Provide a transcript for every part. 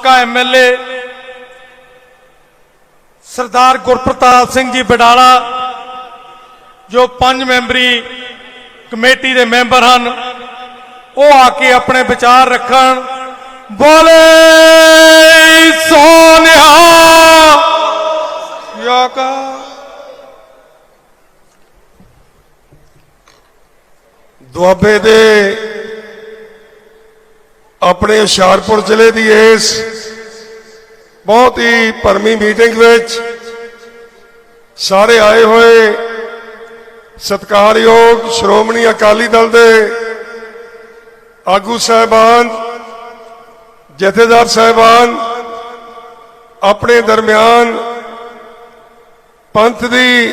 ਸਾਬਕਾ ਐਮਐਲਏ ਸਰਦਾਰ ਗੁਰਪ੍ਰਤਾਪ ਸਿੰਘ ਜੀ ਬਡਾਲਾ, ਜੋ ਪੰਜ ਮੈਂਬਰੀ ਕਮੇਟੀ ਦੇ ਮੈਂਬਰ ਹਨ, ਉਹ ਆ ਕੇ ਆਪਣੇ ਵਿਚਾਰ ਰੱਖਣ। ਬੋਲੇ ਸੋਨਿਹਾ ਯਾਕਾ ਦੁਆਬੇ ਦੇ ਆਪਣੇ ਹੁਸ਼ਿਆਰਪੁਰ ਜ਼ਿਲ੍ਹੇ ਦੀ ਇਸ ਬਹੁਤ ਹੀ ਭਰਮੀ ਮੀਟਿੰਗ ਵਿੱਚ ਸਾਰੇ ਆਏ ਹੋਏ ਸਤਿਕਾਰਯੋਗ ਸ਼੍ਰੋਮਣੀ ਅਕਾਲੀ ਦਲ ਦੇ ਆਗੂ ਸਾਹਿਬਾਨ, ਜਥੇਦਾਰ ਸਾਹਿਬਾਨ, ਆਪਣੇ ਦਰਮਿਆਨ ਪੰਥ ਦੀ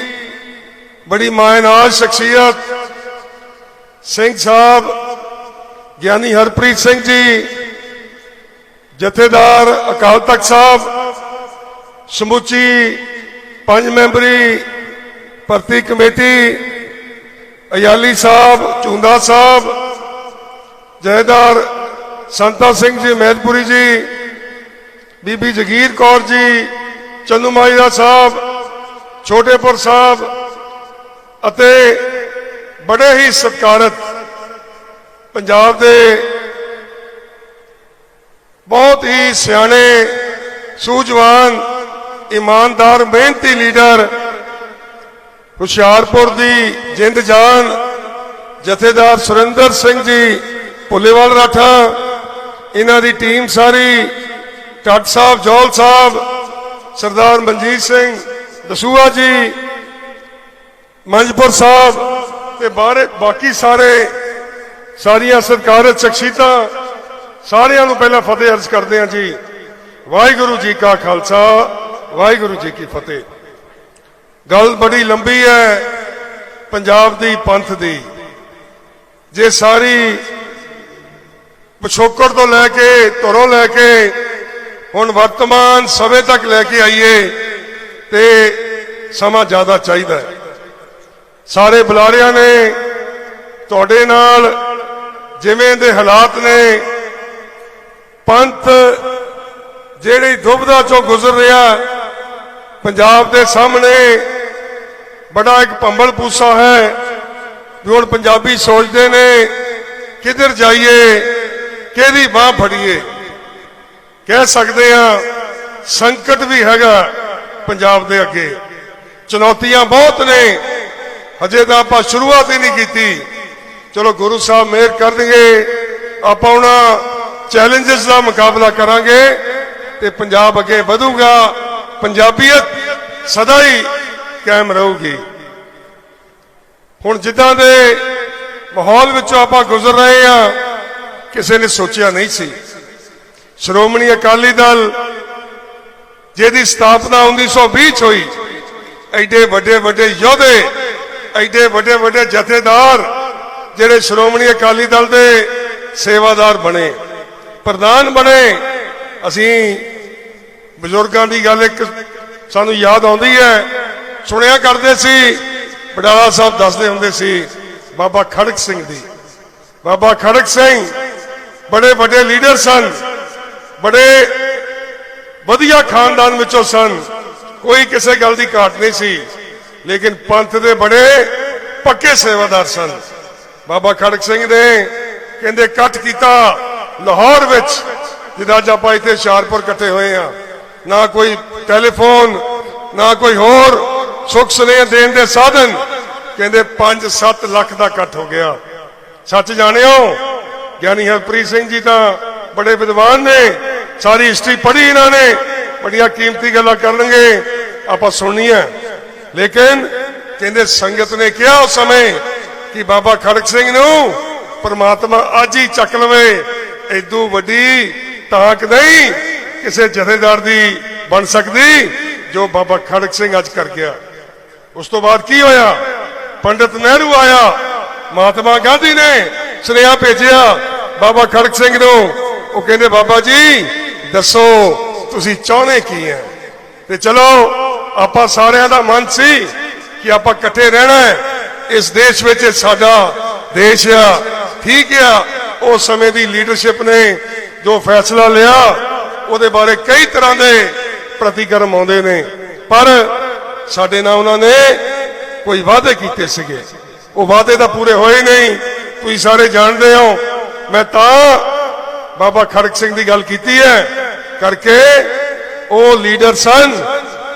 ਬੜੀ ਮਾਇਨਾਜ਼ ਸ਼ਖਸੀਅਤ ਸਿੰਘ ਸਾਹਿਬ ਗਿਆਨੀ ਹਰਪ੍ਰੀਤ ਸਿੰਘ ਜੀ, ਜਥੇਦਾਰ ਅਕਾਲ ਤਖਤ ਸਾਹਿਬ, ਸਮੁੱਚੀ ਪੰਜ ਮੈਂਬਰੀ ਭਰਤੀ ਕਮੇਟੀ, ਅਯਾਲੀ ਸਾਹਿਬ, ਚੁੰਦਾ ਸਾਹਿਬ, ਜਥੇਦਾਰ ਸੰਤਾ ਸਿੰਘ ਜੀ ਮਹਿਦਪੁਰੀ ਜੀ, ਬੀਬੀ ਜਗੀਰ ਕੌਰ ਜੀ, ਚੰਨੂ ਸਾਹਿਬ, ਛੋਟੇਪੁਰ ਸਾਹਿਬ ਅਤੇ ਬੜੇ ਹੀ ਸਤਿਕਾਰਤ ਪੰਜਾਬ ਦੇ ਬਹੁਤ ਹੀ ਸਿਆਣੇ, ਸੂਝਵਾਨ, ਇਮਾਨਦਾਰ, ਮਿਹਨਤੀ ਲੀਡਰ ਹੁਸ਼ਿਆਰਪੁਰ ਦੀ ਜਿੰਦ ਜਾਨ, ਜਥੇਦਾਰ ਸੁਰਿੰਦਰ ਸਿੰਘ ਜੀ ਭੁੱਲੇਵਾਲ ਰਾਠਾ, ਇਹਨਾਂ ਦੀ ਟੀਮ ਸਾਰੀ ਟੱਟ ਸਾਹਿਬ, ਜੋਲ ਸਾਹਿਬ, ਸਰਦਾਰ ਮਨਜੀਤ ਸਿੰਘ ਦਸੂਆ ਜੀ, ਮੰਜਪੁਰ ਸਾਹਿਬ ਤੇ ਬਾਰੇ ਬਾਕੀ ਸਾਰੇ ਸਾਰੀਆਂ ਸਤਿਕਾਰਤ ਸ਼ਖਸੀਅਤਾਂ ਸਾਰਿਆਂ ਨੂੰ ਪਹਿਲਾਂ ਫਤਿਹ ਅਰਜ਼ ਕਰਦੇ ਹਾਂ ਜੀ। ਵਾਹਿਗੁਰੂ ਜੀ ਕਾ ਖਾਲਸਾ, ਵਾਹਿਗੁਰੂ ਜੀ ਕੀ ਫਤਿਹ। ਗੱਲ ਬੜੀ ਲੰਬੀ ਹੈ, ਪੰਜਾਬ ਦੀ, ਪੰਥ ਦੀ। ਜੇ ਸਾਰੀ ਪਿਛੋਕੜ ਤੋਂ ਲੈ ਕੇ, ਧਰੋਂ ਲੈ ਕੇ, ਹੁਣ ਵਰਤਮਾਨ ਸਮੇਂ ਤੱਕ ਲੈ ਕੇ ਆਈਏ, ਤੇ ਸਮਾਂ ਜ਼ਿਆਦਾ ਚਾਹੀਦਾ ਹੈ। ਸਾਰੇ ਬੁਲਾਰਿਆਂ ਨੇ ਤੁਹਾਡੇ ਨਾਲ ਜਿਵੇਂ ਦੇ ਹਾਲਾਤ ਨੇ, ਪੰਥ ਜਿਹੜੀ ਦੁਬਦਾ ਚੋਂ ਗੁਜ਼ਰ ਰਿਹਾ, ਪੰਜਾਬ ਦੇ ਸਾਹਮਣੇ ਬੜਾ ਇੱਕ ਭੰਬਲ ਪੂਸਾ ਹੈ, ਵੀ ਹੁਣ ਪੰਜਾਬੀ ਸੋਚਦੇ ਨੇ, ਕਿੱਧਰ ਜਾਈਏ, ਕਿਹਦੀ ਬਾਹ ਫੜੀਏ। ਕਹਿ ਸਕਦੇ ਆ, ਸੰਕਟ ਵੀ ਹੈਗਾ ਪੰਜਾਬ ਦੇ ਅੱਗੇ। ਚੁਣੌਤੀਆਂ ਬਹੁਤ ਨੇ, ਹਜੇ ਤਾਂ ਆਪਾਂ ਸ਼ੁਰੂਆਤ ਹੀ ਨਹੀਂ ਕੀਤੀ। ਚਲੋ ਗੁਰੂ ਸਾਹਿਬ ਮਿਹਰ ਕਰਨਗੇ। ਆਪਾਂ ਉਹਨਾਂ ਚੈਲੰਜਸ ਦਾ ਮੁਕਾਬਲਾ ਕਰਾਂਗੇ ਤੇ ਪੰਜਾਬ ਅੱਗੇ ਵਧੂਗਾ। ਪੰਜਾਬੀਅਤ ਸਦਾ ਹੀ ਕਾਇਮ ਰਹੂਗੀ। ਹੁਣ ਜਿੱਦਾਂ ਦੇ ਮਾਹੌਲ ਵਿੱਚੋਂ ਆਪਾਂ ਗੁਜ਼ਰ ਰਹੇ ਆ ਕਿਸੇ ਨੇ ਸੋਚਿਆ ਨਹੀਂ ਸੀ। ਸ਼੍ਰੋਮਣੀ ਅਕਾਲੀ ਦਲ ਜਿਹਦੀ ਸਥਾਪਨਾ 1920 ਚ ਹੋਈ, ਐਡੇ ਵੱਡੇ ਵੱਡੇ ਯੋਧੇ, ਐਡੇ ਵੱਡੇ ਵੱਡੇ ਜਥੇਦਾਰ ਜਿਹੜੇ ਸ਼੍ਰੋਮਣੀ ਅਕਾਲੀ ਦਲ ਦੇ ਸੇਵਾਦਾਰ ਬਣੇ, ਪ੍ਰਧਾਨ ਬਣੇ, ਅਸੀਂ ਬਜ਼ੁਰਗਾਂ ਦੀ ਗੱਲ ਇੱਕ ਸਾਨੂੰ ਯਾਦ ਆਉਂਦੀ ਹੈ, ਸੁਣਿਆ ਕਰਦੇ ਸੀ, ਬਡਾਲਾ ਸਾਹਿਬ ਦੱਸਦੇ ਹੁੰਦੇ ਸੀ, ਬਾਬਾ ਖੜਕ ਸਿੰਘ ਦੀ। ਬਾਬਾ ਖੜਕ ਸਿੰਘ ਬੜੇ ਵੱਡੇ ਲੀਡਰ ਸਨ, ਬੜੇ ਵਧੀਆ ਖਾਨਦਾਨ ਵਿੱਚੋਂ ਸਨ, ਕੋਈ ਕਿਸੇ ਗੱਲ ਦੀ ਘਾਟ ਨਹੀਂ ਸੀ, ਲੇਕਿਨ ਪੰਥ ਦੇ ਬੜੇ ਪੱਕੇ ਸੇਵਾਦਾਰ ਸਨ। ਬਾਬਾ ਖੜਕ ਸਿੰਘ ਨੇ ਕਹਿੰਦੇ ਇਕੱਠ ਕੀਤਾ ਲਾਹੌਰ ਵਿੱਚ, ਜਿੱਦਾਂ ਅੱਜ ਆਪਾਂ ਇੱਥੇ ਹੁਸ਼ਿਆਰਪੁਰ ਇਕੱਠੇ ਹੋਏ ਆ ਨਾ ਕੋਈ ਟੈਲੀਫੋਨ, ਨਾ ਕੋਈ ਹੋਰ ਸੁੱਖ ਸੁਨੇਹ ਦੇਣ ਦੇ ਸਾਧਨ। ਕਹਿੰਦੇ 5-7 ਲੱਖ ਦਾ ਇਕੱਠ ਹੋ ਗਿਆ। ਸੱਚ ਜਾਣਿਓ, ਗਿਆਨੀ ਹਰਪ੍ਰੀਤ ਸਿੰਘ ਜੀ ਤਾਂ ਬੜੇ ਵਿਦਵਾਨ ਨੇ, ਸਾਰੀ ਹਿਸਟਰੀ ਪੜ੍ਹੀ ਇਹਨਾਂ ਨੇ, ਬੜੀਆਂ ਕੀਮਤੀ ਗੱਲਾਂ ਕਰਨਗੇ, ਆਪਾਂ ਸੁਣਨੀ ਹੈ ਲੇਕਿਨ ਕਹਿੰਦੇ ਸੰਗਤ ਨੇ ਕਿਹਾ ਉਸ ਸਮੇਂ ਕਿ ਬਾਬਾ ਖੜਕ ਸਿੰਘ ਨੂੰ ਪ੍ਰਮਾਤਮਾ ਅੱਜ ਹੀ ਚੱਕ ਲਵੇ। ਐਦੂ ਵੱਡੀ ਤਾਕ ਨਹੀਂ ਕਿਸੇ ਜਥੇਦਾਰ ਦੀ ਬਣ ਸਕਦੀ ਜੋ ਬਾਬਾ ਖੜਕ ਸਿੰਘ ਅੱਜ ਕਰ ਗਿਆ। ਉਸ ਤੋਂ ਬਾਅਦ ਕੀ ਹੋਇਆ? ਪੰਡਿਤ ਨਹਿਰੂ ਆਇਆ। ਮਹਾਤਮਾ ਗਾਂਧੀ ਨੇ ਸੁਨੇਹਾ ਭੇਜਿਆ ਬਾਬਾ ਖੜਕ ਸਿੰਘ ਨੂੰ। ਉਹ ਕਹਿੰਦੇ, ਬਾਬਾ ਜੀ, ਦੱਸੋ, ਤੁਸੀਂ ਚਾਹੁੰਦੇ ਕੀ ਹੈ? ਤੇ ਚਲੋ, ਆਪਾਂ ਸਾਰਿਆਂ ਦਾ ਮਨ ਸੀ ਕਿ ਆਪਾਂ ਇਕੱਠੇ ਰਹਿਣਾ ਹੈ। ਇਸ ਦੇਸ਼ ਵਿੱਚ ਸਾਡਾ ਦੇਸ਼ ਆ, ਠੀਕ ਆ। ਉਸ ਸਮੇਂ ਦੀ ਲੀਡਰਸ਼ਿਪ ਨੇ ਜੋ ਫੈਸਲਾ ਲਿਆ, ਉਹਦੇ ਬਾਰੇ ਕਈ ਤਰ੍ਹਾਂ ਦੇ ਪ੍ਰਤੀਕਰਮ ਆਉਂਦੇ ਨੇ। ਪਰ ਸਾਡੇ ਨਾਲ ਉਹਨਾਂ ਨੇ ਕੋਈ ਵਾਅਦੇ ਕੀਤੇ ਸੀਗੇ। ਉਹ ਵਾਅਦੇ ਤਾਂ ਪੂਰੇ ਹੋਏ ਨਹੀਂ, ਤੁਸੀਂ ਸਾਰੇ ਜਾਣਦੇ ਹੋ। ਮੈਂ ਤਾਂ ਬਾਬਾ ਖੜਕ ਸਿੰਘ ਦੀ ਗੱਲ ਕੀਤੀ ਹੈ, ਕਰਕੇ ਉਹ ਲੀਡਰ ਸਨ,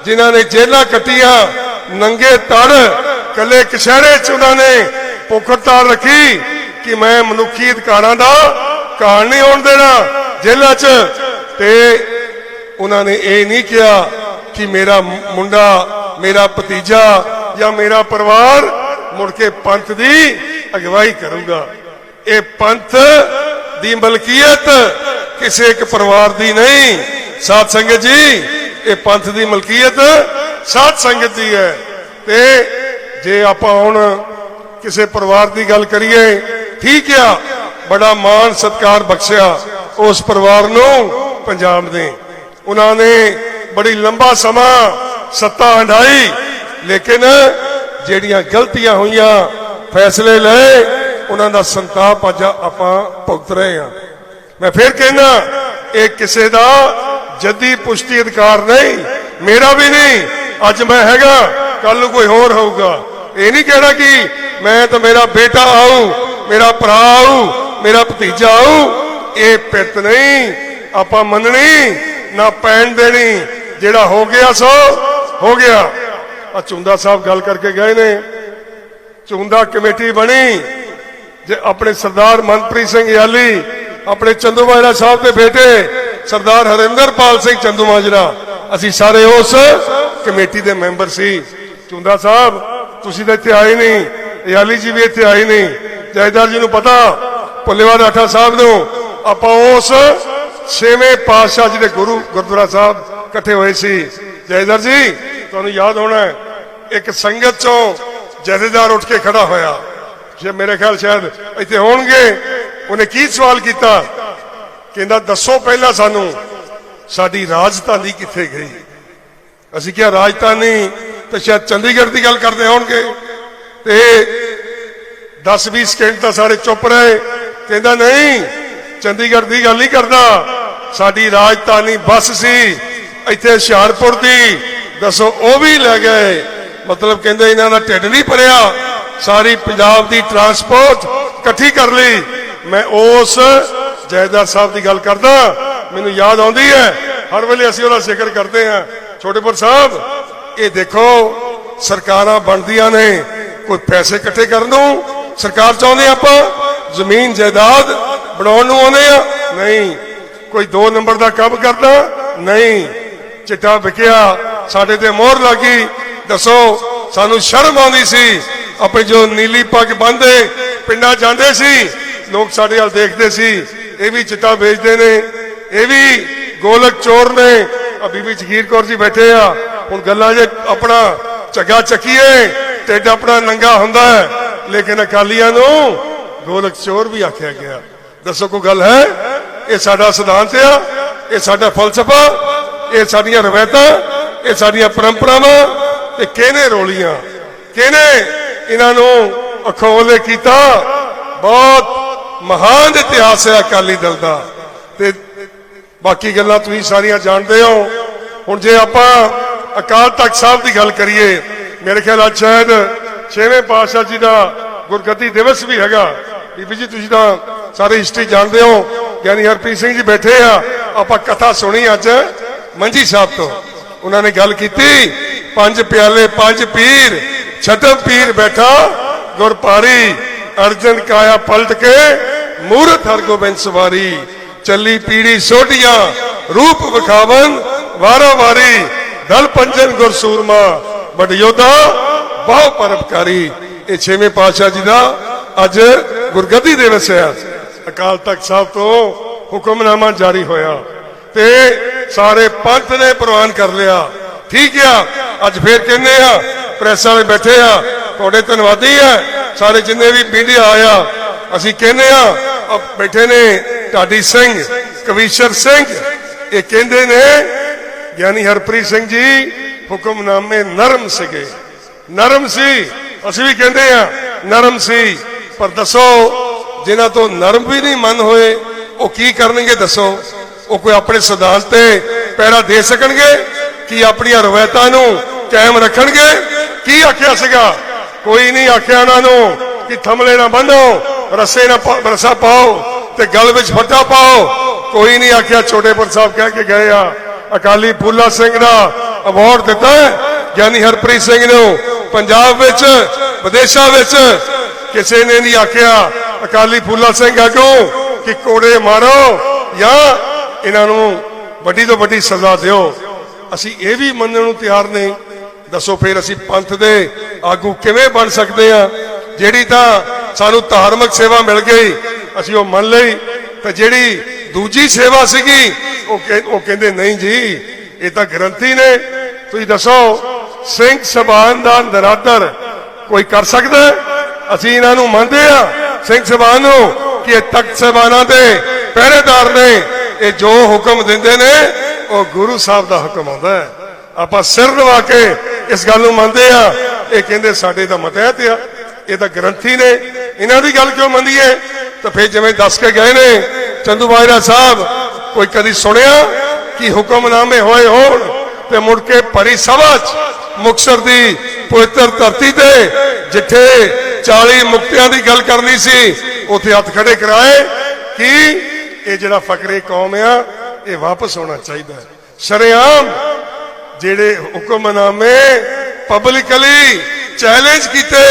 ਜਿਨ੍ਹਾਂ ਨੇ ਜੇਲਾਂ ਕੱਟੀਆਂ, ਨੰਗੇ ਤੜ ਕੱਲੇ ਕਸ਼ਹਿਰੇ ਚ ਉਹਨਾਂ ਨੇ ਪੁਖਤਾਰ ਰੱਖੀ ਕਿ ਮੈਂ ਮਨੁੱਖੀ ਅਧਿਕਾਰਾਂ ਦਾ ਕਾਰਨ ਨਹੀਂ ਹੋਣ ਦੇਣਾ ਜੇਲਾਂ 'ਚ। ਤੇ ਉਹਨਾਂ ਨੇ ਇਹ ਨਹੀਂ ਕਿਹਾ ਕਿ ਮੇਰਾ ਮੁੰਡਾ, ਮੇਰਾ ਭਤੀਜਾ ਜਾਂ ਮੇਰਾ ਪਰਿਵਾਰ ਮੁੜ ਕੇ ਪੰਥ ਦੀ ਅਗਵਾਈ ਕਰੂਗਾ। ਇਹ ਪੰਥ ਦੀ ਮਲਕੀਅਤ ਕਿਸੇ ਇੱਕ ਪਰਿਵਾਰ ਦੀ ਨਹੀਂ। ਸਾਧ ਸੰਗਤ ਜੀ, ਇਹ ਪੰਥ ਦੀ ਮਲਕੀਅਤ ਸਾਧ ਸੰਗਤ ਦੀ ਹੈ। ਤੇ ਜੇ ਆਪਾਂ ਹੁਣ ਕਿਸੇ ਪਰਿਵਾਰ ਦੀ ਗੱਲ ਕਰੀਏ, ਠੀਕ ਆ, ਬੜਾ ਮਾਣ ਸਤਕਾਰ ਬਖਸ਼ਿਆ ਉਸ ਪਰਿਵਾਰ ਨੂੰ ਪੰਜਾਬ ਨੇ। ਉਹਨਾਂ ਨੇ ਬੜੀ ਲੰਬਾ ਸਮਾਂ ਸੱਤਾ ਹੰਡਾਈ, ਲੇਕਿਨ ਜਿਹੜੀਆਂ ਗਲਤੀਆਂ ਹੋਈਆਂ, ਫੈਸਲੇ ਲਏ, ਉਹਨਾਂ ਦਾ ਸੰਤਾਪ ਅੱਜ ਆਪਾਂ ਭੁਗਤ ਰਹੇ ਹਾਂ। ਮੈਂ ਫਿਰ ਕਹਿਣਾ ਇਹ ਕਿਸੇ ਦਾ ਜੱਦੀ ਪੁਸ਼ਤੀ ਅਧਿਕਾਰ ਨਹੀਂ, ਮੇਰਾ ਵੀ ਨਹੀਂ, ਅੱਜ ਮੈਂ ਹੈਗਾ ਕੱਲ ਨੂੰ ਕੋਈ ਹੋਰ ਹੋਊਗਾ। ਇਹ ਨਹੀਂ ਕਹਿਣਾ ਕਿ ਮੈਂ ਤਾਂ ਮੇਰਾ ਬੇਟਾ ਆਊ, ਮੇਰਾ ਭਰਾ ਆਊ, ਮੇਰਾ ਭਤੀਜਾ ਆਊ। ਇਹ ਪਿੱਤ ਨਹੀਂ, ਆਪਾਂ ਮੰਨਣੀ, ਨਾ ਪੈਣ ਦੇਣੀ। ਜਿਹੜਾ ਹੋ ਗਿਆ ਸੋ, ਹੋ ਗਿਆ। ਆ ਚੁੰਦਾ ਸਾਹਿਬ ਗੱਲ ਕਰਕੇ ਗਏ ਨੇ। ਚੁੰਦਾ ਕਮੇਟੀ ਬਣੀ। ਜੇ ਆਪਣੇ ਸਰਦਾਰ ਮਨਪ੍ਰੀਤ ਸਿੰਘ ਯਾਲੀ, ਆਪਣੇ ਚੰਦੂਮਾਜਰਾ ਸਾਹਿਬ ਦੇ ਬੇਟੇ, ਸਰਦਾਰ ਹਰਿੰਦਰਪਾਲ ਸਿੰਘ ਚੰਦੂਮਾਜਰਾ ਅਸੀਂ ਸਾਰੇ ਉਸ ਕਮੇਟੀ ਦੇ ਮੈਂਬਰ ਸੀ। ਚੁੰਦਾ ਸਾਹਿਬ ਤੁਸੀਂ ਤਾਂ ਇੱਥੇ ਆਏ ਨਹੀਂ ਯਾਲੀ ਜੀ ਵੀ ਇੱਥੇ ਆਏ ਨਹੀਂ। ਜੈਦਾਰ ਜੀ ਨੂੰ ਪਤਾ ਪੁੱਲੇਵਾਲ ਰਾਠਾ ਸਾਹਿਬ ਨੂੰ, ਆਪਾਂ ਉਸ ਛੇਵੇਂ ਪਾਤਸ਼ਾਹ ਜੀ ਦੇ ਗੁਰੂ, ਗੁਰਦੁਆਰਾ ਸਾਹਿਬ ਇਕੱਠੇ ਹੋਏ ਸੀ। ਜੈਦਾਰ ਜੀ, ਤੁਹਾਨੂੰ ਯਾਦ ਹੋਣਾ ਇੱਕ ਸੰਗਤ ਚੋਂ ਜਥੇਦਾਰ ਉੱਠ ਕੇ ਖੜਾ ਹੋਇਆ। ਜੇ ਮੇਰੇ ਖਿਆਲ ਸ਼ਾਇਦ ਇੱਥੇ ਹੋਣਗੇ, ਉਹਨੇ ਕੀ ਸਵਾਲ ਕੀਤਾ? ਕਹਿੰਦਾ, ਦੱਸੋ ਪਹਿਲਾਂ ਸਾਨੂੰ, ਸਾਡੀ ਰਾਜਧਾਨੀ ਕਿੱਥੇ ਗਈ? ਅਸੀਂ ਕਿਹਾ, ਰਾਜਧਾਨੀ ਤੇ ਸ਼ਾਇਦ ਚੰਡੀਗੜ੍ਹ ਦੀ ਗੱਲ ਕਰਦੇ ਹੋਣਗੇ। ਤੇ 10-20 ਸਕਿੰਟ ਤਾਂ ਸਾਰੇ ਚੁੱਪ ਰਹੇ। ਕਹਿੰਦਾ, ਨਹੀਂ, ਚੰਡੀਗੜ੍ਹ ਦੀ ਗੱਲ ਨਹੀਂ ਕਰਦਾ ਸਾਡੀ ਰਾਜਧਾਨੀ ਬੱਸ ਸੀ ਇੱਥੇ ਹੁਸ਼ਿਆਰਪੁਰ ਦੀ। ਦੱਸੋ, ਉਹ ਵੀ ਲੈ ਗਏ। ਮਤਲਬ ਕਹਿੰਦੇ ਇਹਨਾਂ ਦਾ ਢਿੱਡ ਨਹੀਂ ਭਰਿਆ। ਸਾਰੀ ਪੰਜਾਬ ਦੀ ਟਰਾਂਸਪੋਰਟ ਇਕੱਠੀ ਕਰ ਲਈ। ਮੈਂ ਉਸ ਜੈਦਾਰ ਸਾਹਿਬ ਦੀ ਗੱਲ ਕਰਦਾ। ਮੈਨੂੰ ਯਾਦ ਆਉਂਦੀ ਹੈ। ਹਰ ਵੇਲੇ ਅਸੀਂ ਉਹਦਾ ਜ਼ਿਕਰ ਕਰਦੇ ਹਾਂ। ਛੋਟੇਪੁਰ ਸਾਹਿਬ ਇਹ ਦੇਖੋ, ਸਰਕਾਰਾਂ ਬਣਦੀਆਂ ਨੇ। ਕੋਈ ਪੈਸੇ ਇਕੱਠੇ ਕਰਨ ਨੂੰ ਸਰਕਾਰ ਚਾਹੁੰਦੇ ਆਪਾਂ? ਜ਼ਮੀਨ ਜਾਇਦਾਦ ਬਣਾਉਣ ਨੂੰ ਆਉਂਦੇ ਆ? ਨਹੀਂ। ਕੋਈ 2 ਨੰਬਰ ਦਾ ਕੰਮ ਕਰਦਾ? ਨਹੀਂ। ਚਿੱਟਾ ਵਿਕਿਆ, ਸਾਡੇ ਤੇ ਮੋਹਰ ਲੱਗੀ। ਦੱਸੋ, ਸਾਨੂੰ ਸ਼ਰਮ ਆਉਂਦੀ ਸੀ। ਆਪਣੇ ਜੋ ਨੀਲੀ ਪੱਗ ਬੰਨ੍ਹਦੇ, ਪਿੰਡਾਂ ਜਾਂਦੇ ਸੀ, ਲੋਕ ਸਾਡੇ ਵੱਲ ਦੇਖਦੇ ਸੀ। ਇਹ ਵੀ ਚਿੱਟਾ ਵੇਚਦੇ ਨੇ। ਇਹ ਵੀ ਗੋਲਕ ਚੋਰ ਨੇ। ਆ ਬੀਬੀ ਜਗੀਰ ਕੌਰ ਜੀ ਬੈਠੇ ਆ। ਹੁਣ ਗੱਲਾਂ ਜੇ ਆਪਣਾ ਝੱਗਾ ਚੱਕੀਏ ਢਿੱਡ ਆਪਣਾ ਨੰਗਾ ਹੁੰਦਾ ਹੈ। ਲੇਕਿਨ ਅਕਾਲੀਆਂ ਨੂੰ ਗੋਲਕ ਚੋਰ ਵੀ ਆਖਿਆ ਗਿਆ। ਦੱਸੋ ਕੋਈ ਗੱਲ ਹੈ? ਇਹ ਸਾਡਾ ਸਿਧਾਂਤ ਆ, ਇਹ ਸਾਡਾ ਫਲਸਫਾ, ਇਹ ਸਾਡੀਆਂ ਰਵਾਇਤਾਂ, ਇਹ ਸਾਡੀਆਂ ਪਰੰਪਰਾਵਾਂ ਤੇ ਕਿਹਨੇ ਰੋਲੀਆਂ? ਕਿਹਨੇ ਇਹਨਾਂ ਨੂੰ ਅਖੋਲੇ ਕੀਤਾ? ਬਹੁਤ ਮਹਾਨ ਇਤਿਹਾਸ ਹੈ ਅਕਾਲੀ ਦਲ ਦਾ। ਤੇ ਬਾਕੀ ਗੱਲਾਂ ਤੁਸੀਂ ਸਾਰੀਆਂ ਜਾਣਦੇ ਹੋ। ਹੁਣ ਜੇ ਆਪਾਂ ਅਕਾਲ ਤਖਤ ਸਾਹਿਬ ਦੀ ਗੱਲ ਕਰੀਏ, ਮੇਰੇ ਖਿਆਲ ਅੱਜ ਸ਼ਾਇਦ ਛੇਵੇਂ ਪਾਤਸ਼ਾਹ ਜੀ ਦਾ ਗੁਰਗੱਦੀ ਦਿਵਸ ਵੀ ਹੈਗਾ। ਬੀਬੀ ਜੀ, ਤੁਸੀਂ ਤਾਂ ਸਾਰੇ ਹਿਸਟਰੀ ਜਾਣਦੇ ਹੋ, ਗਿਆਨੀ ਹਰਪ੍ਰੀਤ ਸਿੰਘ ਜੀ ਬੈਠੇ ਆ, ਆਪਾਂ ਕਥਾ ਸੁਣੀ ਅੱਜ ਮੰਜੀ ਸਾਹਿਬ ਤੋਂ। ਉਹਨਾਂ ਨੇ ਗੱਲ ਕੀਤੀ, ਪੰਜ ਪਿਆਲੇ, ਪੰਜ ਪੀਰ ਛਟਮ ਪੀਰ ਬੈਠਾ, ਗੁਰਪਾਰੀ ਅਰਜਨ ਕਾਇਆ ਪਲਟ ਕੇ, ਮੂਰਤ ਹਰਗੋਬਿੰਦ ਸਵਾਰੀ, ਚੱਲੀ ਪੀੜੀ ਸੋਢੀਆਂ, ਰੂਪ ਵਿਖਾਵਨ, ਵਾਰੋ ਵਾਰੀ ਦਲ ਪੰਜਨ ਗੁਰ ਸੂਰਮਾ ਬੜ ਯੋਧਾ ਬਹੁ ਇਹ ਛੇਵੇਂ ਪਾਤਸ਼ਾਹ ਜੀ ਦਾ ਅੱਜ ਗੁਰਗੱਦੀ ਦਿਵਸ ਹੈ। ਅਕਾਲ ਤਖਤ ਸਾਹਿਬ ਤੋਂ ਹੁਕਮਨਾਮਾ ਜਾਰੀ ਹੋਇਆ। ਤੇ ਸਾਰੇ ਪੰਥ ਨੇ ਪ੍ਰਵਾਨ ਕਰ ਲਿਆ। ਠੀਕ ਆ, ਅੱਜ ਫੇਰ ਕਹਿੰਦੇ ਆ, ਪ੍ਰੈਸ ਵਾਲੇ ਬੈਠੇ ਆ, ਤੁਹਾਡੇ ਧੰਨਵਾਦੀ ਆ। ਸਾਰੇ ਜਿੰਨੇ ਵੀ ਮੀਡੀਆ ਆਇਆ, ਅਸੀਂ ਕਹਿੰਦੇ ਆ ਆ ਬੈਠੇ ਨੇ ਢਾਡੀ ਸਿੰਘ, ਕਵੀਸ਼ਰ ਸਿੰਘ। ਇਹ ਕਹਿੰਦੇ ਨੇ ਗਿਆਨੀ ਹਰਪ੍ਰੀਤ ਸਿੰਘ ਜੀ, ਹੁਕਮਨਾਮੇ ਨਰਮ ਸੀਗੇ। ਨਰਮ ਸੀ, ਅਸੀਂ ਵੀ ਕਹਿੰਦੇ ਆ ਨਰਮ ਸੀ। ਪਰ ਦੱਸੋ, ਜਿਨ੍ਹਾਂ ਤੋਂ ਨਰਮ ਵੀ ਨਹੀਂ ਮਨ ਹੋਏ, ਉਹ ਕੀ ਕਰਨਗੇ ਦੱਸੋ? ਉਹ ਕੋਈ ਆਪਣੇ ਸਿਧਾਂਤ ਤੇ ਪਹਿਰਾ ਦੇ ਸਕਣਗੇ? ਕੀ ਆਪਣੀਆਂ ਰਵਾਇਤਾਂ ਨੂੰ ਕਾਇਮ ਰੱਖਣਗੇ? ਕੀ ਆਖਿਆ ਸੀਗਾ? ਕੋਈ ਨਹੀਂ ਆਖਿਆ ਉਹਨਾਂ ਨੂੰ ਕਿ ਥਮਲੇ ਨਾ ਬੰਨੋ, ਰੱਸੇ ਨਾ ਪਾ- ਰੱਸਾ ਪਾਓ ਤੇ ਗਲ ਵਿੱਚ ਫੱਟਾ ਪਾਓ। ਕੋਈ ਨਹੀਂ ਆਖਿਆ ਛੋਟੇਪੁਰ ਸਾਹਿਬ ਕਹਿ ਕੇ ਗਏ ਆ ਅਕਾਲੀ ਫੂਲਾ ਸਿੰਘ ਦਾ ਅਵਾਰਡ ਦਿੱਤਾ ਗਿਆਨੀ ਹਰਪ੍ਰੀਤ ਸਿੰਘ ਨੂੰ ਪੰਜਾਬ ਵਿੱਚ, ਵਿਦੇਸ਼ਾਂ ਵਿੱਚ ਕਿਸੇ ਨੇ ਨਹੀਂ ਆਖਿਆ ਅਕਾਲੀ ਫੂਲਾ ਸਿੰਘ ਆਗੂ ਕਿ ਕੋੜੇ ਮਾਰੋ ਜਾਂ ਇਹਨਾਂ ਨੂੰ ਵੱਡੀ ਤੋਂ ਵੱਡੀ ਸਜ਼ਾ ਦਿਓ। ਅਸੀਂ ਇਹ ਵੀ ਮੰਨਣ ਨੂੰ ਤਿਆਰ ਨਹੀਂ। ਦੱਸੋ ਫਿਰ ਅਸੀਂ ਪੰਥ ਦੇ ਆਗੂ ਕਿਵੇਂ ਬਣ ਸਕਦੇ ਆ ਜਿਹੜੀ ਤਾਂ ਸਾਨੂੰ ਧਾਰਮਿਕ ਸੇਵਾ ਮਿਲ ਗਈ, ਅਸੀਂ ਉਹ ਮੰਨ ਲਈ। ਤੇ ਜਿਹੜੀ ਦੂਜੀ ਸੇਵਾ ਸੀਗੀ ਉਹ ਕਹਿੰਦੇ, ਨਹੀਂ ਜੀ, ਇਹ ਤਾਂ ਗ੍ਰੰਥੀ ਨੇ। ਤੁਸੀਂ ਦੱਸੋ, ਸਿੰਘ ਸਭਾਨ ਦਾ ਨਰਾਦਰ ਕੋਈ ਕਰ ਸਕਦਾ ਅਸੀਂ ਇਹਨਾਂ ਨੂੰ ਮੰਨਦੇ ਆ ਸਿੰਘ ਸਭਾਨ ਨੂੰ, ਕਿ ਇਹ ਤਖਤ ਸਭਾਨਾਂ ਦੇ ਪਹਿਰੇਦਾਰ ਨੇ। ਇਹ ਜੋ ਹੁਕਮ ਦਿੰਦੇ ਨੇ, ਉਹ ਗੁਰੂ ਸਾਹਿਬ ਦਾ ਹੁਕਮ ਆਉਂਦਾ ਹੈ। ਆਪਾਂ ਸਿਰ ਨਵਾ ਕੇ ਇਸ ਗੱਲ ਨੂੰ ਮੰਨਦੇ ਆ ਇਹ ਕਹਿੰਦੇ, ਸਾਡੇ ਤਾਂ ਮਤਹਿਤ ਆ। ਇਹ ਤਾਂ ਗ੍ਰੰਥੀ ਨੇ। ਇਹਨਾਂ ਦੀ ਗੱਲ ਕਿਉਂ ਮੰਨੀਏ? ਤਾਂ ਫਿਰ ਜਿਵੇਂ ਦੱਸ ਕੇ ਗਏ ਨੇ ਚੰਦੂ ਬਾਜਰਾ ਸਾਹਿਬ ਕੋਈ ਕਦੀ ਸੁਣਿਆ ਕਿ ਹੁਕਮਨਾਮੇ ਹੋਏ ਹੋਣ ਤੇ ਮੁੜ ਕੇ ਭਰੀ ਸਭਾ ਚ ਮੁਕਤਸਰ ਦੀ ਪਵਿੱਤਰ ਧਰਤੀ ਤੇ ਜਿੱਥੇ 40 ਮੁਕਤਿਆਂ ਦੀ ਗੱਲ ਕਰਨੀ ਸੀ, ਉੱਥੇ ਹੱਥ ਖੜੇ ਕਰਾਏ ਕਿ ਇਹ ਜਿਹੜਾ ਫਕਰੇ ਕੌਮ ਆ, ਇਹ ਵਾਪਸ ਹੋਣਾ ਚਾਹੀਦਾ ਹੈ। ਸ਼ਰੇਆਮ ਜਿਹੜੇ ਹੁਕਮਨਾਮੇ ਪਬਲਿਕਲੀ ਚੈਲੰਜ ਕੀਤੇ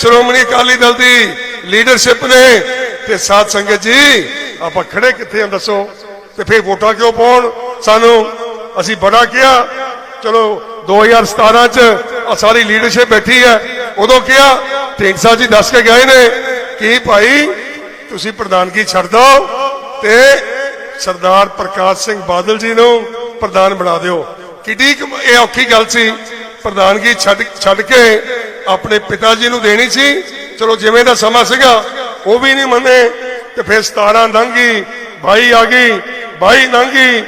ਸ਼੍ਰੋਮਣੀ ਅਕਾਲੀ ਦਲ ਦੀ ਲੀਡਰਸ਼ਿਪ ਨੇ ਤੇ ਸਾਧ ਸੰਗਤ ਜੀ, ਆਪਾਂ ਖੜੇ ਕਿੱਥੇ ਆ ਦੱਸੋ? ਤੇ ਫੇਰ ਵੋਟਾਂ ਕਿਉਂ ਪਾਉਣ? ਸਾਨੂੰ, ਅਸੀਂ ਬੜਾ ਕਿਹਾ, ਚਲੋ 2017 ਚ ਸਾਰੀ ਲੀਡਰਸ਼ਿਪ ਬੈਠੀ ਹੈ, ਉਦੋਂ ਕਿਹਾ ਢੀਂਡਸਾ ਜੀ ਦੱਸ ਕੇ ਗਏ ਨੇ ਕਿ ਭਾਈ, ਤੁਸੀਂ ਪ੍ਰਧਾਨਗੀ ਛੱਡ ਦਿਓ ਤੇ ਸਰਦਾਰ ਪ੍ਰਕਾਸ਼ ਸਿੰਘ ਬਾਦਲ ਜੀ ਨੂੰ ਪ੍ਰਧਾਨ ਬਣਾ ਦਿਓ। ਕਿੱਡੀ ਇਹ ਔਖੀ ਗੱਲ ਸੀ, ਪ੍ਰਧਾਨਗੀ ਛੱਡ ਛੱਡ ਕੇ ਆਪਣੇ ਪਿਤਾ ਜੀ ਨੂੰ ਦੇਣੀ ਸੀ। ਚਲੋ, ਜਿਵੇਂ ਦਾ ਸਮਾਂ ਸੀਗਾ, ਉਹ ਵੀ ਨਹੀਂ ਮੰਨੇ, ਤੇ ਫਿਰ 17 ਲੰਘੀ ਭਾਈ ਆ ਗਈ ਬਾਈ ਲੰਘੀ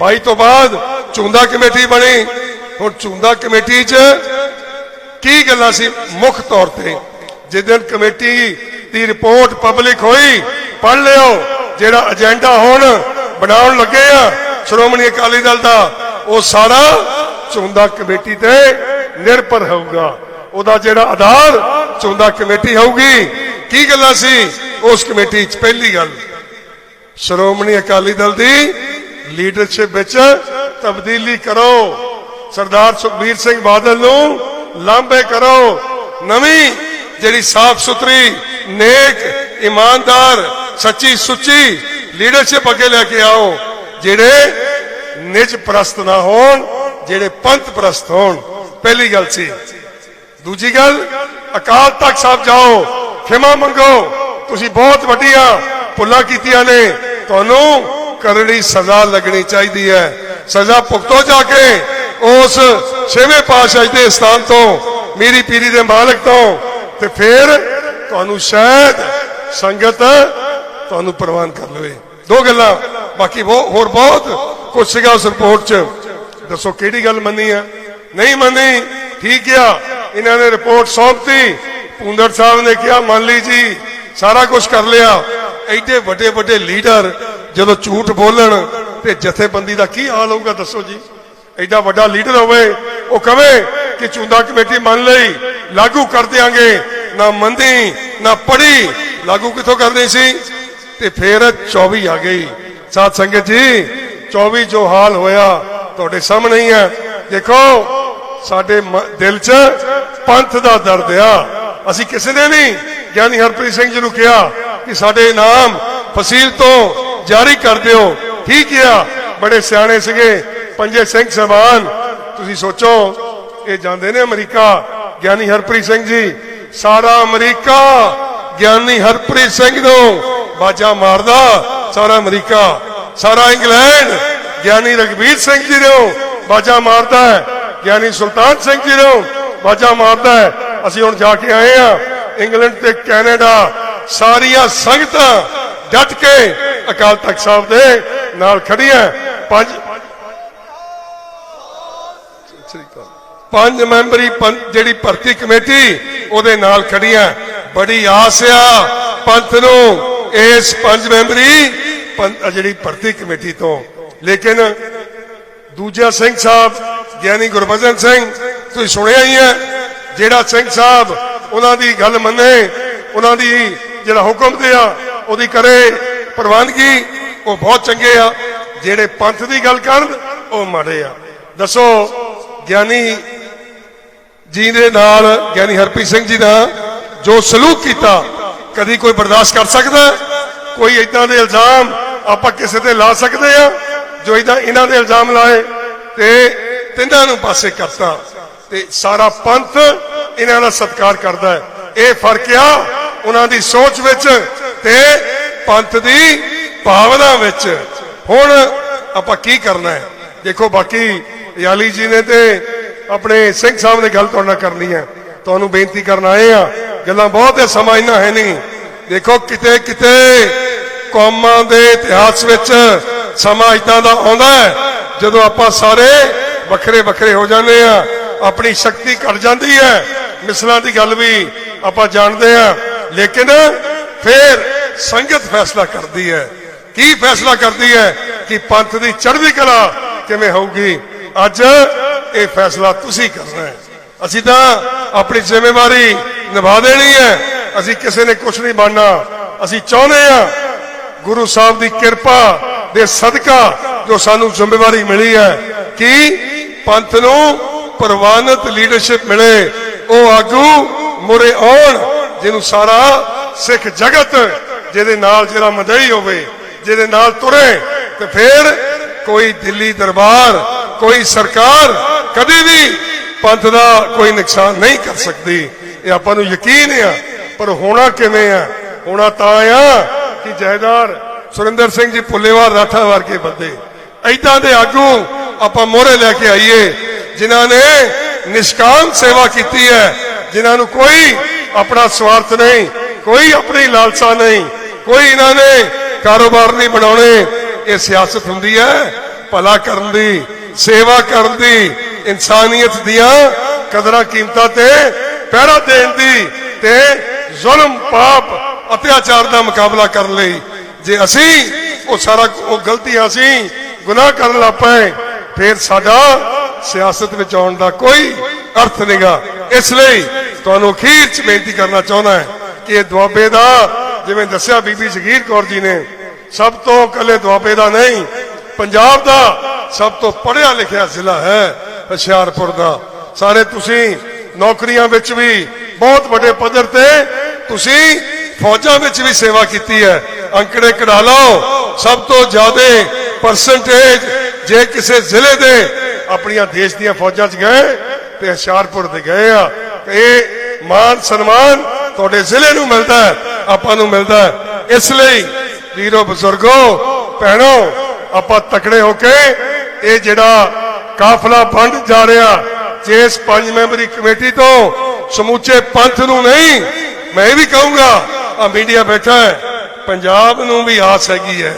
ਬਾਈ ਤੋਂ ਬਾਅਦ ਚੁੰਦਾ ਕਮੇਟੀ ਬਣੀ। ਹੁਣ ਚੁੰਦਾ ਕਮੇਟੀ 'ਚ ਕੀ ਗੱਲਾਂ ਸੀ? ਮੁੱਖ ਤੌਰ ਤੇ ਜਿਸ ਦਿਨ ਕਮੇਟੀ ਦੀ ਰਿਪੋਰਟ ਪਬਲਿਕ ਹੋਈ ਪੜ ਲਿਓ। ਜਿਹੜਾ ਏਜੰਡਾ ਹੁਣ ਬਣਾਉਣ ਲੱਗੇ ਆ, ਸ਼੍ਰੋਮਣੀ ਅਕਾਲੀ ਦਲ ਦਾ, ਉਹ ਸਾਰਾ ਚੁੰਦਾ ਕਮੇਟੀ ਤੇ ਨਿਰਭਰ ਹੋਊਗਾ। ਉਹਦਾ ਜਿਹੜਾ ਆਧਾਰ ਚੁੰਦਾ ਕਮੇਟੀ ਹੋਊਗੀ। ਕੀ ਗੱਲਾਂ ਸੀ? ਉਸ ਕਮੇਟੀ 'ਚ ਪਹਿਲੀ ਗੱਲ ਸ਼੍ਰੋਮਣੀ ਅਕਾਲੀ ਦਲ ਦੀ ਲੀਡਰਸ਼ਿਪ ਵਿੱਚ ਤਬਦੀਲੀ ਕਰੋ। ਸਰਦਾਰ ਸੁਖਬੀਰ ਸਿੰਘ ਬਾਦਲ ਨੂੰ ਲਾਂਬੇ ਕਰੋ। ਨਵੀਂ ਜਿਹੜੀ ਸਾਫ਼ ਸੁਥਰੀ, ਨੇਕ, ਇਮਾਨਦਾਰ, ਸੱਚੀ ਸੁੱਚੀ ਲੀਡਰਸ਼ਿਪ ਅੱਗੇ ਲੈ ਕੇ ਆਓ, ਜਿਹੜੇ ਨਿਜ ਪ੍ਰਸਤ ਨਾ ਹੋਣ, ਜਿਹੜੇ ਪੰਥ ਪ੍ਰਸਤ ਹੋਣ। ਪਹਿਲੀ ਗੱਲ ਸੀ। ਦੂਜੀ ਗੱਲ, ਅਕਾਲ ਤਖਤ ਸਾਹਿਬ ਜਾਓ, ਖਿਮਾ ਮੰਗੋ। ਤੁਸੀਂ ਬਹੁਤ ਵੱਡੀਆਂ ਭੁੱਲਾਂ ਕੀਤੀਆਂ ਨੇ। ਤੁਹਾਨੂੰ ਕਰੜੀ ਸਜ਼ਾ ਲੱਗਣੀ ਚਾਹੀਦੀ ਹੈ। ਸਜ਼ਾ ਭੁਗਤੋ ਜਾ ਕੇ ਉਸ ਛੇਵੇਂ ਪਾਤਸ਼ਾਹ ਦੇ ਸਥਾਨ ਤੋਂ, ਮੇਰੀ ਪੀਰੀ ਦੇ ਮਾਲਕ ਤੋਂ ਤੇ ਫਿਰ ਤੁਹਾਨੂੰ ਸ਼ਾਇਦ ਸੰਗਤ ਤੁਹਾਨੂੰ ਪ੍ਰਵਾਨ ਕਰ ਲਵੇ। ਦੋ ਗੱਲਾਂ, ਬਾਕੀ ਹੋਰ ਬਹੁਤ ਕੁਝ ਸੀਗਾ ਉਸ ਰਿਪੋਰਟ 'ਚ। ਦੱਸੋ ਕਿਹੜੀ ਗੱਲ ਮੰਨੀ ਆ ਨਹੀਂ ਮੰਨੀ, ਠੀਕ ਆ ਇਹਨਾਂ ਨੇ ਰਿਪੋਰਟ ਸੌਂਪਤੀ। ਪੁੰਦਰ ਸਾਹਿਬ ਨੇ ਕਿਹਾ, ਮੰਨ ਲਈ ਜੀ, ਸਾਰਾ ਕੁਝ ਕਰ ਲਿਆ। ਐਡੇ ਵੱਡੇ ਵੱਡੇ ਲੀਡਰ ਜਦੋਂ ਝੂਠ ਬੋਲਣ ਤੇ ਜਥੇਬੰਦੀ ਦਾ ਕੀ ਹਾਲ ਹੋਊਗਾ ਦੱਸੋ ਜੀ। ਐਡਾ ਵੱਡਾ ਲੀਡਰ ਹੋਵੇ, ਉਹ ਕਵੇ ਕਿ ਚੁੰਦਾ ਕਮੇਟੀ ਮੰਨ ਲਈ, ਲਾਗੂ ਕਰ ਦਿਆਂਗੇ। ਨਾ ਮੰਦੀ ਨਾ ਪੜੀ ਲਾਗੂ ਕਿੱਥੋਂ ਕਰਨੀ ਸੀ? ਤੇ ਫੇਰ 24 ਆ ਗਈ। ਸਾਧ ਸੰਗਤ ਜੀ 24 ਜੋ ਹਾਲ ਹੋਇਆ ਤੁਹਾਡੇ ਸਾਹਮਣੇ ਹੀ ਹੈ ਦੇਖੋ, ਸਾਡੇ ਦਿਲ 'ਚ ਪੰਥ ਦਾ ਦਰਦ ਆ। ਅਸੀਂ ਕਿਸੇ ਨੇ ਨਹੀਂ ਗਿਆਨੀ ਹਰਪ੍ਰੀਤ ਸਿੰਘ ਜੀ ਨੂੰ ਕਿਹਾ ਕਿ ਸਾਡੇ ਇਨਾਮ ਫਸੀਲ ਤੋਂ ਜਾਰੀ ਕਰ ਦਿਓ। ਠੀਕ ਆ, ਬੜੇ ਸਿਆਣੇ ਸੀਗੇ, ਪੰਜੇ ਸਿੰਘ ਸਹਿਬਾਨ। ਤੁਸੀਂ ਸੋਚੋ, ਇਹ ਜਾਂਦੇ ਨੇ ਅਮਰੀਕਾ। ਗਿਆਨੀ ਹਰਪ੍ਰੀਤ ਸਿੰਘ ਜੀ, ਸਾਰਾ ਅਮਰੀਕਾ ਗਿਆਨੀ ਹਰਪ੍ਰੀਤ ਸਿੰਘ ਨੂੰ ਬਾਜਾ ਮਾਰਦਾ, ਸਾਰਾ ਅਮਰੀਕਾ। ਸਾਰਾ ਇੰਗਲੈਂਡ ਗਿਆਨੀ ਰਗਵੀਰ ਸਿੰਘ ਜੀ ਨੂੰ ਬਾਜਾ ਮਾਰਦਾ ਹੈ। ਗਿਆਨੀ ਸੁਲਤਾਨ ਸਿੰਘ ਜੀ ਨੂੰ ਬਾਜਾ ਮਾਰਦਾ ਹੈ। ਅਸੀਂ ਹੁਣ ਜਾ ਕੇ ਆਏ ਆ ਇੰਗਲੈਂਡ ਤੇ ਕੈਨੇਡਾ। ਸਾਰੀਆਂ ਸੰਗਤਾਂ ਡਟ ਕੇ ਅਕਾਲ ਤਖਤ ਸਾਹਿਬ ਦੇ ਨਾਲ ਖੜੀਆਂ ਪੰਜ ਪੰਜ ਮੈਂਬਰੀ ਪੰਥ ਜਿਹੜੀ ਭਰਤੀ ਕਮੇਟੀ ਉਹਦੇ ਨਾਲ ਖੜੀਆਂ ਬੜੀ ਆਸ ਆ ਪੰਥ ਨੂੰ ਇਸ ਪੰਜ ਮੈਂਬਰੀ ਜਿਹੜੀ ਭਰਤੀ ਕਮੇਟੀ ਤੋਂ। ਲੇਕਿਨ ਦੂਜਾ ਸਿੰਘ ਸਾਹਿਬ, ਗਿਆਨੀ ਗੁਰਬਚਨ ਸਿੰਘ, ਤੁਸੀਂ ਸੁਣਿਆ ਹੀ ਹੈ, ਜਿਹੜਾ ਸਿੰਘ ਸਾਹਿਬ ਉਹਨਾਂ ਦੀ ਗੱਲ ਮੰਨੇ, ਉਹਨਾਂ ਦੀ ਜਿਹੜਾ ਹੁਕਮ ਤੇ ਆ, ਉਹਦੀ ਕਰੇ ਪ੍ਰਵਾਨਗੀ, ਉਹ ਬਹੁਤ ਚੰਗੇ ਆ। ਜਿਹੜੇ ਪੰਥ ਦੀ ਗੱਲ ਕਰਨ, ਉਹ ਮਾੜੇ ਆ। ਦੱਸੋ, ਗਿਆਨੀ ਜੀ ਦੇ ਨਾਲ, ਗਿਆਨੀ ਹਰਪ੍ਰੀਤ ਸਿੰਘ ਜੀ ਦਾ ਜੋ ਸਲੂਕ ਕੀਤਾ, ਕਦੀ ਕੋਈ ਬਰਦਾਸ਼ਤ ਕਰ ਸਕਦਾ ਕੋਈ ਇਦਾਂ ਦੇ ਇਲਜ਼ਾਮ ਆਪਾਂ ਕਿਸੇ ਤੇ ਲਾ ਸਕਦੇ ਆ? ਜੋ ਇਦਾਂ ਇਹਨਾਂ ਦੇ ਇਲਜ਼ਾਮ ਲਾਏ ਤੇ ਤਿੰਨਾਂ ਨੂੰ ਪਾਸੇ ਕਰਤਾ। ਤੇ ਸਾਰਾ ਪੰਥ ਇਹਨਾਂ ਦਾ ਸਤਿਕਾਰ ਕਰਦਾ ਹੈ। ਇਹ ਫ਼ਰਕ ਆ ਉਹਨਾਂ ਦੀ ਸੋਚ ਵਿੱਚ ਤੇ ਪੰਥ ਦੀ ਭਾਵਨਾ ਵਿੱਚ। ਹੁਣ ਆਪਾਂ ਕੀ ਕਰਨਾ ਹੈ? ਦੇਖੋ, ਬਾਕੀ ਯਾਲੀ ਜੀ ਨੇ ਤੇ ਆਪਣੇ ਸਿੰਘ ਸਾਹਿਬ ਨੇ ਗੱਲ ਤੁਹਾਡੇ ਨਾਲ ਕਰਨੀ ਹੈ। ਤੁਹਾਨੂੰ ਬੇਨਤੀ ਕਰਨ ਆਏ ਆ ਗੱਲਾਂ ਬਹੁਤ ਹੈ, ਸਮਾਂ ਹੈ ਨਹੀਂ। ਦੇਖੋ, ਕਿਤੇ ਕਿਤੇ ਕੌਮਾਂ ਦੇ ਇਤਿਹਾਸ ਵਿੱਚ ਸਮਾਂ ਇਦਾਂ ਦਾ ਆਉਂਦਾ ਹੈ, ਜਦੋਂ ਆਪਾਂ ਸਾਰੇ ਵੱਖਰੇ ਵੱਖਰੇ ਹੋ ਜਾਂਦੇ ਆ ਆਪਣੀ ਸ਼ਕਤੀ ਘਟ ਜਾਂਦੀ ਹੈ। ਮਿਸਲਾਂ ਦੀ ਗੱਲ ਵੀ ਆਪਾਂ ਜਾਣਦੇ ਆ ਲੇਕਿਨ ਫਿਰ ਸੰਗਤ ਫੈਸਲਾ ਕਰਦੀ ਹੈ। ਕੀ ਫੈਸਲਾ ਕਰਦੀ ਹੈ ਕਿ ਪੰਥ ਦੀ ਚੜ੍ਹਦੀ ਕਲਾ ਕਿਵੇਂ ਹੋਊਗੀ? ਅੱਜ ਇਹ ਫੈਸਲਾ ਤੁਸੀਂ ਕਰਨਾ ਹੈ। ਅਸੀਂ ਤਾਂ ਆਪਣੀ ਜ਼ਿੰਮੇਵਾਰੀ ਨਿਭਾ ਦੇਣੀ ਹੈ। ਅਸੀਂ ਕਿਸੇ ਨੇ ਕੁਝ ਨਹੀਂ ਬਣਨਾ। ਅਸੀਂ ਚਾਹੁੰਦੇ ਆ ਗੁਰੂ ਸਾਹਿਬ ਦੀ ਕਿਰਪਾ ਦੇ ਸਦਕਾ ਜੋ ਸਾਨੂੰ ਜ਼ਿੰਮੇਵਾਰੀ ਮਿਲੀ ਹੈ ਕਿ ਪੰਥ ਨੂੰ ਪ੍ਰਵਾਨਿਤ ਲੀਡਰਸ਼ਿਪ ਮਿਲੇ। ਉਹ ਆਗੂ ਮੁਰੇ ਆਉਣ। ਜਿਹਨੂੰ ਸਾਰਾ ਸਿੱਖ ਜਗਤ ਜਿਹਦੇ ਨਾਲ ਜਿਹੜਾ ਮਦਈ ਹੋਵੇ, ਜਿਹਦੇ ਨਾਲ ਤੁਰੇ, ਤੇ ਫਿਰ ਕੋਈ ਦਿੱਲੀ ਦਰਬਾਰ, ਕੋਈ ਸਰਕਾਰ ਕਦੀ ਵੀ ਪੰਥ ਦਾ ਕੋਈ ਨੁਕਸਾਨ ਨਹੀਂ ਕਰ ਸਕਦੀ। ਇਹ ਆਪਾਂ ਨੂੰ ਯਕੀਨ ਆ, ਪਰ ਹੋਣਾ ਕਿਵੇਂ ਆ? ਹੋਣਾ ਤਾਂ ਆ ਕਿ ਜਹਦਾਰ ਸੁਰਿੰਦਰ ਸਿੰਘ ਜੀ ਪੁੱਲੇਵਾਲ ਰਾਠਾ ਵਰਗੇ ਬੰਦੇ ਐਦਾਂ ਦੇ ਆਗੂ ਆਪਾਂ ਮੋਹਰੇ ਲੈ ਕੇ ਆਈਏ, ਜਿਨ੍ਹਾਂ ਨੇ ਨਿਸ਼ਕਾਮ ਸੇਵਾ ਕੀਤੀ ਹੈ, ਜਿਨ੍ਹਾਂ ਨੂੰ ਕੋਈ ਆਪਣਾ ਸਵਾਰਥ ਨਹੀਂ, ਕੋਈ ਆਪਣੀ ਲਾਲਸਾ ਨਹੀਂ, ਕੋਈ ਇਹਨਾਂ ਨੇ ਕਾਰੋਬਾਰ ਨਹੀਂ ਬਣਾਉਣੇ। ਇਹ ਸਿਆਸਤ ਹੁੰਦੀ ਹੈ ਭਲਾ ਕਰਨ ਦੀ, ਸੇਵਾ ਕਰਨ ਦੀ, ਇਨਸਾਨੀਅਤ ਦੀਆਂ ਕਦਰਾਂ ਕੀਮਤਾਂ ਤੇ ਪਹਿਰਾ ਦੇਣ ਦੀ ਤੇ ਜ਼ੁਲਮ, ਪਾਪ, ਅਤਿਆਚਾਰ ਦਾ ਮੁਕਾਬਲਾ ਕਰਨ ਲਈ। ਜੇ ਅਸੀਂ ਉਹ ਸਾਰਾ ਉਹ ਗਲਤੀਆਂ ਅਸੀਂ ਗੁਨਾਹ ਕਰਨ ਲੱਗ ਪਏ, ਫਿਰ ਸਾਡਾ ਸਿਆਸਤ ਵਿੱਚ ਆਉਣ ਦਾ ਕੋਈ ਅਰਥ ਨਹੀਂਗਾ ਇਸ ਲਈ ਤੁਹਾਨੂੰ ਅਖੀਰ ਚ ਬੇਨਤੀ ਕਰਨਾ ਚਾਹੁੰਦਾ ਹੈ ਕਿ ਇਹ ਦੁਆਬੇ ਦਾ, ਜਿਵੇਂ ਦੱਸਿਆ ਬੀਬੀ ਜਗੀਰ ਕੌਰ ਜੀ ਨੇ, ਸਭ ਤੋਂ ਕੱਲੇ ਦੁਆਬੇ ਦਾ ਨਹੀਂ, ਪੰਜਾਬ ਦਾ ਸਭ ਤੋਂ ਪੜ੍ਹਿਆ ਲਿਖਿਆ ਜ਼ਿਲ੍ਹਾ ਹੈ ਹੁਸ਼ਿਆਰਪੁਰ ਦਾ। ਸਾਰੇ ਤੁਸੀਂ ਨੌਕਰੀਆਂ ਵਿੱਚ ਵੀ ਬਹੁਤ ਵੱਡੇ ਪੱਧਰ ਤੇ ਤੁਸੀਂ ਫੌਜਾਂ ਵਿੱਚ ਵੀ ਸੇਵਾ ਕੀਤੀ ਹੈ। ਅੰਕੜੇ ਕਢਾ ਲਓ, ਸਭ ਤੋਂ ਜ਼ਿਆਦਾ ਪਰਸੈਂਟੇਜ ਜੇ ਕਿਸੇ ਜ਼ਿਲ੍ਹੇ ਦੇ ਆਪਣੀਆਂ ਦੇਸ਼ ਦੀਆਂ ਫੌਜਾਂ 'ਚ ਗਏ ਤੇ ਹੁਸ਼ਿਆਰਪੁਰ ਦੇ ਗਏ ਆ। ਇਹ ਮਾਨ ਸਨਮਾਨ ਤੁਹਾਡੇ ਜ਼ਿਲ੍ਹੇ ਨੂੰ ਮਿਲਦਾ ਹੈ, ਆਪਾਂ ਨੂੰ ਮਿਲਦਾ ਹੈ। ਇਸ ਲਈ ਵੀਰੋ ਬਜ਼ੁਰਗੋ, ਭੈਣੋ, ਆਪਾਂ ਤਕੜੇ ਹੋ ਕੇ ਇਹ ਜਿਹੜਾ ਕਾਫਲਾ ਵੰਡ ਜਾ ਰਿਹਾ, ਜਿਸ ਪੰਜ ਮੈਂਬਰੀ ਕਮੇਟੀ ਤੋਂ ਸਮੁੱਚੇ ਪੰਥ ਨੂੰ ਨਹੀਂ, ਮੈਂ ਇਹ ਵੀ ਕਹੂੰਗਾ ਆ ਮੀਡੀਆ ਬੈਠਾ ਹੈ, ਪੰਜਾਬ ਨੂੰ ਵੀ ਆਸ ਹੈਗੀ ਹੈ।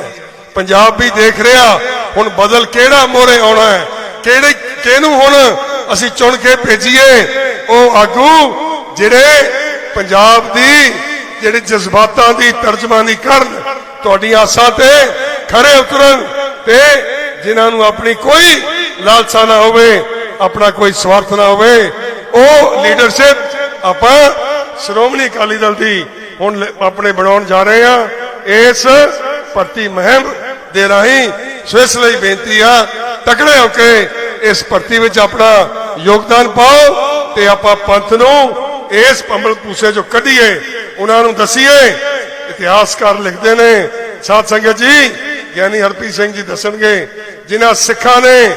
ਪੰਜਾਬ ਵੀ ਦੇਖ ਰਿਹਾ, ਹੁਣ ਬਦਲ ਕਿਹੜਾ ਮੋਰੇ ਆਉਣਾ ਹੈ, ਕਿਹੜੇ ਕਿਹਨੂੰ ਹੁਣ ਅਸੀਂ ਚੁਣ ਕੇ ਭੇਜੀਏ ਉਹ ਆਗੂ ਜਿਹੜੇ ਪੰਜਾਬ ਦੀ ਜਿਹੜੇ ਜਜ਼ਬਾਤਾਂ ਦੀ ਤਰਜਮਾਨੀ ਕਰਨ ਤੁਹਾਡੀਆਂ ਆਸਾਂ ਤੇ ਖਰੇ ਉਤਰਨ ਤੇ ਜਿਨ੍ਹਾਂ ਨੂੰ ਆਪਣੀ ਕੋਈ ਲਾਲਸਾ ਨਾ ਹੋਵੇ, ਆਪਣਾ ਕੋਈ ਸਵਾਰਥ ਨਾ ਹੋਵੇ, ਉਹ ਲੀਡਰਸ਼ਿਪ ਆਪਾਂ ਸ਼੍ਰੋਮਣੀ ਅਕਾਲੀ ਦਲ ਦੀ ਹੁਣ ਆਪਣੇ ਬਣਾਉਣ ਜਾ ਰਹੇ ਆ ਇਸ ਭਰਤੀ ਮੁਹਿੰਮ ਦੇ ਰਾਹੀਂ ਸੋ ਇਸ ਲਈ ਬੇਨਤੀ ਆ, ਤਕੜੇ ਹੋ ਕੇ ਇਸ ਭਰਤੀ ਵਿੱਚ ਆਪਣਾ ਯੋਗਦਾਨ ਪਾਓ। ਤੇ ਆਪਾਂ ਪੰਥ ਨੂੰ ਇਸ ਪੰਬਲ ਪੂਸੇ ਚੋਂ ਕੱਢੀਏ, ਉਹਨਾਂ ਨੂੰ ਦਸੀਏ। ਇਤਿਹਾਸਕਾਰ ਲਿਖਦੇ ਨੇ। ਸਾਧ ਸੰਗਤ ਜੀ, ਗਿਆਨੀ ਹਰਪ੍ਰੀਤ ਸਿੰਘ ਜੀ ਦੱਸਣਗੇ, ਜਿਨ੍ਹਾਂ ਸਿੱਖਾਂ ਨੇ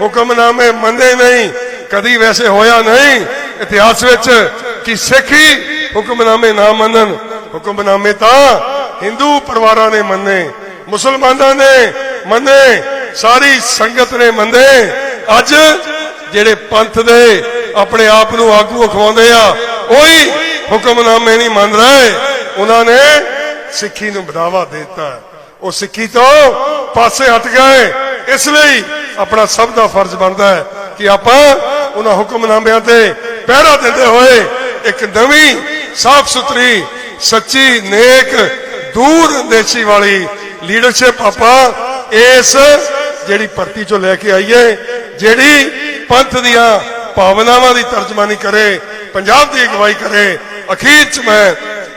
ਹੁਕਮਨਾਮੇ ਮੰਨੇ ਨਹੀਂ, ਕਦੀ ਵੈਸੇ ਹੋਇਆ ਨਹੀਂ। ਇਤਿਹਾਸ ਵਿੱਚ ਕਿ ਸਿੱਖੀ ਹੁਕਮਨਾਮੇ ਨਾ ਮੰਨਣ, ਹੁਕਮਨਾਮੇ ਤਾਂ ਹਿੰਦੂ ਪਰਿਵਾਰਾਂ ਨੇ ਮੰਨੇ, ਮੁਸਲਮਾਨਾਂ ਨੇ ਮੰਨੇ, ਸਾਰੀ ਸੰਗਤ ਨੇ ਮੰਨੇ। ਅੱਜ ਜਿਹੜੇ ਪੰਥ ਦੇ ਆਪਣੇ ਆਪ ਨੂੰ ਆਗੂ ਅਖਵਾਉਂਦੇ ਆ। ਉਹੀ ਹੁਕਮਨਾਮੇ ਨਹੀਂ ਮੰਨ ਰਹੇ। ਉਹਨਾਂ ਨੇ ਸਿੱਖੀ ਨੂੰ ਵਧਾਵਾ ਦਿੱਤਾ। ਉਹ ਸਿੱਖੀ ਤੋਂ ਪਾਸੇ ਹਟ ਗਏ। ਇਸ ਲਈ ਆਪਣਾ ਸਭ ਦਾ ਫਰਜ਼ ਬਣਦਾ ਹੈ ਕਿ ਆਪਾਂ ਉਹਨਾਂ ਹੁਕਮਨਾਮਿਆਂ ਤੇ ਪਹਿਰਾ ਦਿੰਦੇ ਹੋਏ ਇੱਕ ਨਵੀਂ ਸਾਫ਼ ਸੁਥਰੀ ਸੱਚੀ, ਨੇਕ, ਦੂਰ ਦੇਸ਼ੀ ਵਾਲੀ ਲੀਡਰਸ਼ਿਪ ਆਪਾਂ ਇਸ ਜਿਹੜੀ ਭਰਤੀ ਚੋਂ ਲੈ ਕੇ ਆਈਏ, ਜਿਹੜੀ ਪੰਥ ਦੀਆਂ ਭਾਵਨਾਵਾਂ ਦੀ ਤਰਜਮਾਨੀ ਕਰੇ, ਪੰਜਾਬ ਦੀ ਅਗਵਾਈ ਕਰੇ, ਅਖੀਰ ਚ ਮੈਂ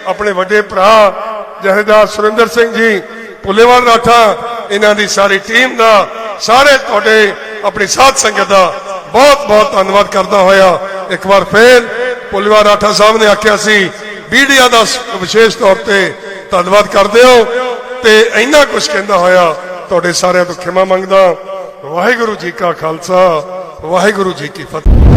ਆਪਣੇ ਵੱਡੇ ਭਰਾ ਜਹੇਦਾਰ ਸੁਰਿੰਦਰ ਸਿੰਘ ਜੀ ਪੁੱਲੇਵਾਲ ਰਾਠਾ, ਇਹਨਾਂ ਦੀ ਸਾਰੀ ਟੀਮ ਦਾ, ਸਾਰੇ ਤੁਹਾਡੇ ਆਪਣੀ ਸਾਥ ਸੰਗਤ ਦਾ ਬਹੁਤ ਬਹੁਤ ਧੰਨਵਾਦ ਕਰਦਾ ਹੋਇਆ। ਇੱਕ ਵਾਰ ਫੇਰ ਪੁੱਲੇਵਾਲ ਰਾਠਾ ਸਾਹਿਬ ਨੇ ਆਖਿਆ ਸੀ ਮੀਡੀਆ ਦਾ ਵਿਸ਼ੇਸ਼ ਤੌਰ ਤੇ ਧੰਨਵਾਦ ਕਰਦੇ ਹੋ ਤੇ ਇੰਨਾ ਕੁਝ ਕਹਿੰਦਾ ਹੋਇਆ, ਤੁਹਾਡੇ ਸਾਰਿਆਂ ਤੋਂ ਖਿਮਾ ਮੰਗਦਾ। ਵਾਹਿਗੁਰੂ ਜੀ ਕਾ ਖਾਲਸਾ, ਵਾਹਿਗੁਰੂ ਜੀ ਕੀ ਫਤਿਹ।